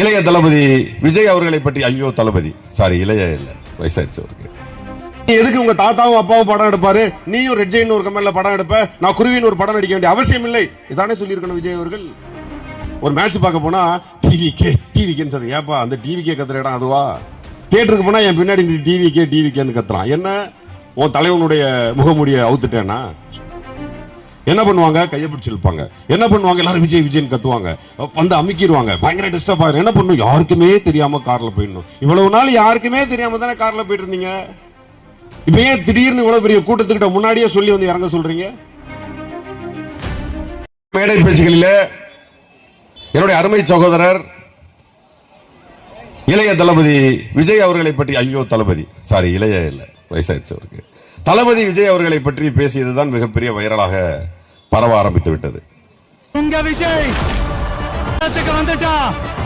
இளைய தளபதி விஜய் அவர்களை பற்றி ஐயோ தளபதி. சாரி இளைய இல்ல வயசாச்சு அவருக்கு. நீ எதுக்கு உங்க தாத்தாவும் அப்பாவும் படம் எடுப்பாரு? நீயும் ரெட் ஜெயின் ஒரு கமெண்ட்ல படம் எடுப்ப. நான் குருவின்னு ஒரு படம் நடிக்க வேண்டிய அவசியம் இல்லை. இதானே சொல்லியிருக்கணும் விஜய் அவர்கள். ஒரு மேட்ச் பார்க்க போனா டிவி கே டிவி கேன்னு ஏப்பா அந்த டிவி கே கத்துற இடம் அதுவா? தேட்டருக்கு போனா என் பின்னாடி டிவி கே டிவி கேன்னு கத்துறான். என்ன? உன் தலைவனுடைய முகமுடிய அவுத்துட்டேன்னா? என்ன பண்ணுவாங்க? கையை பிடிச்சி இழுப்பாங்க. என்ன பண்ணுவாங்க? எல்லாரும் விஜய் விஜய்னு கத்துவாங்க. வந்து அமுக்கிடுவாங்க. பயங்கர டிஸ்டர்ப் ஆயிரும். என்ன பண்ணும் யாருக்குமே தெரியாம கார்ல போயிடணும். இவ்வளவு நாள் யாருக்குமே தெரியாம தானே கார்ல போயிட்டு இருந்தீங்க இப்ப ஏன் திடீர்னு இவ்வளவு பெரிய கூட்டத்துக்கிட்ட முன்னாடியே சொல்லி வந்து இறங்க சொல்றீங்க? மேடை பேச்சுகளில் என்னுடைய அருமை சகோதரர் இளைய தளபதி விஜய் அவர்களை பற்றி ஐயோ தளபதி. சாரி இளைய இல்லை. வயசாயிடுச்சவருக்கு தளபதி விஜய் அவர்களை பற்றி பேசியதுதான் மிகப்பெரிய வைரலாக பரவ ஆரம்பித்து விட்டது. உங்க விஜய் வந்துட்டா.